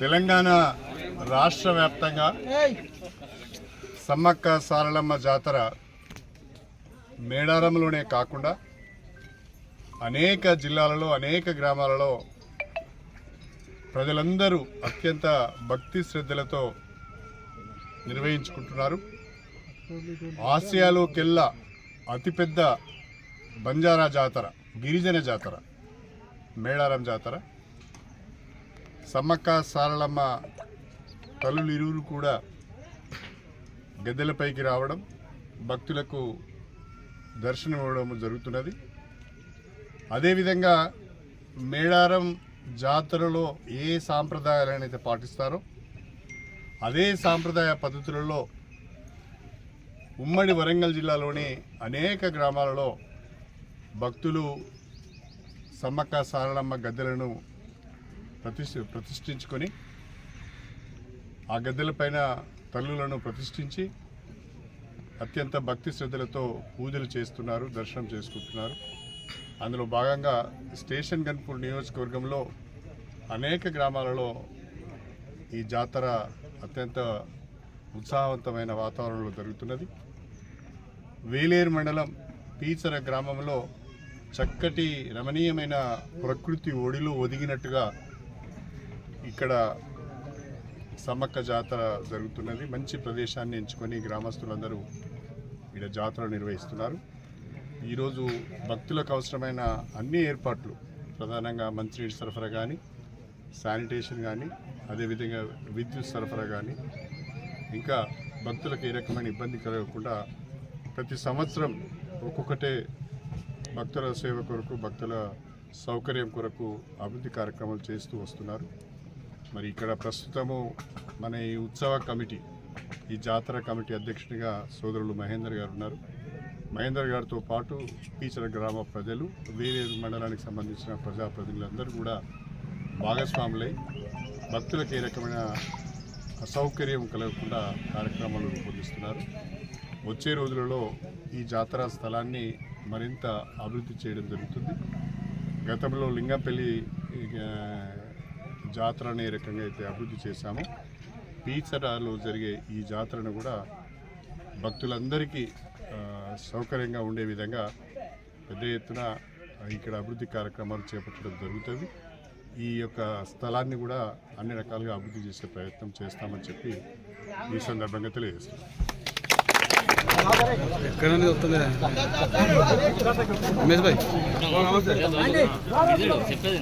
తెలంగాణ రాష్ట్ర వ్యాప్తంగా సమ్మక్క సారలమ్మ జాతర మేడారంలోనే కాకుండా అనేక జిల్లాలలో అనేక గ్రామాలలో ప్రజలందరూ అత్యంత భక్తి శ్రద్ధలతో నిర్వహించుకుంటున్నారు. ఆసియాలోకెల్లా అతిపెద్ద బంజారా జాతర. గిరిజన జాతర మేడారం జాతర సమ్మక్క సారలమ్మ తల్లులు కూడా గద్దెలపైకి రావడం భక్తులకు దర్శనం ఇవ్వడం జరుగుతున్నది. అదేవిధంగా మేడారం జాతరలో ఏ సాంప్రదాయాలనైతే పాటిస్తారో అదే సాంప్రదాయ పద్ధతులలో ఉమ్మడి వరంగల్ జిల్లాలోని అనేక గ్రామాలలో భక్తులు సమ్మక్క సారలమ్మ గద్దెలను ప్రతిష్ఠ ప్రతిష్ఠించుకొని ఆ గద్దెలపైన తల్లులను ప్రతిష్ఠించి అత్యంత భక్తి శ్రద్ధలతో పూజలు చేస్తున్నారు దర్శనం చేసుకుంటున్నారు. అందులో భాగంగా స్టేషన్ గన్పూర్ నియోజకవర్గంలో అనేక గ్రామాలలో ఈ జాతర అత్యంత ఉత్సాహవంతమైన వాతావరణంలో జరుగుతున్నది. వేలేరు మండలం పీచర గ్రామంలో చక్కటి రమణీయమైన ప్రకృతి ఒడిలో ఒదిగినట్టుగా ఇక్కడ సమ్మక్క జాతర జరుగుతున్నది. మంచి ప్రదేశాన్ని ఎంచుకొని గ్రామస్తులందరూ ఇక్కడ జాతర నిర్వహిస్తున్నారు. ఈరోజు భక్తులకు అవసరమైన అన్ని ఏర్పాట్లు ప్రధానంగా మంచినీటి సరఫరా కానీ శానిటేషన్ కానీ అదేవిధంగా విద్యుత్ సరఫరా కానీ ఇంకా భక్తులకు ఏ రకమైన ఇబ్బంది కలగకుండా ప్రతి సంవత్సరం ఒక్కొక్కటే భక్తుల సేవ కొరకు భక్తుల సౌకర్యం కొరకు అభివృద్ధి కార్యక్రమాలు చేస్తూ వస్తున్నారు. మరి ఇక్కడ ప్రస్తుతము మన ఈ ఉత్సవ కమిటీ ఈ జాతర కమిటీ అధ్యక్షునిగా సోదరులు మహేందర్ గారు ఉన్నారు. మహేందర్ గారితో పాటు పీచర గ్రామ ప్రజలు వేరే మండలానికి సంబంధించిన ప్రజాప్రతినిధులందరూ కూడా భాగస్వాములై భక్తులకు ఏ రకమైన అసౌకర్యం కలగకుండా కార్యక్రమాలు రూపొందిస్తున్నారు. వచ్చే రోజులలో ఈ జాతర స్థలాన్ని మరింత అభివృద్ధి చేయడం జరుగుతుంది. గతంలో లింగంపల్లి జాతర అనే రకంగా అయితే అభివృద్ధి చేశాము. పీచరాలో జరిగే ఈ జాతరను కూడా భక్తులందరికీ సౌకర్యంగా ఉండే విధంగా పెద్ద ఎత్తున ఇక్కడ అభివృద్ధి కార్యక్రమాలు చేపట్టడం జరుగుతుంది. ఈ యొక్క స్థలాన్ని కూడా అన్ని రకాలుగా అభివృద్ధి చేసే ప్రయత్నం చేస్తామని చెప్పి ఈ సందర్భంగా తెలియజేస్తున్నాం. ఎక్కడ నుండి వస్తుంది రమేష్ భాయ్. చెప్పేది.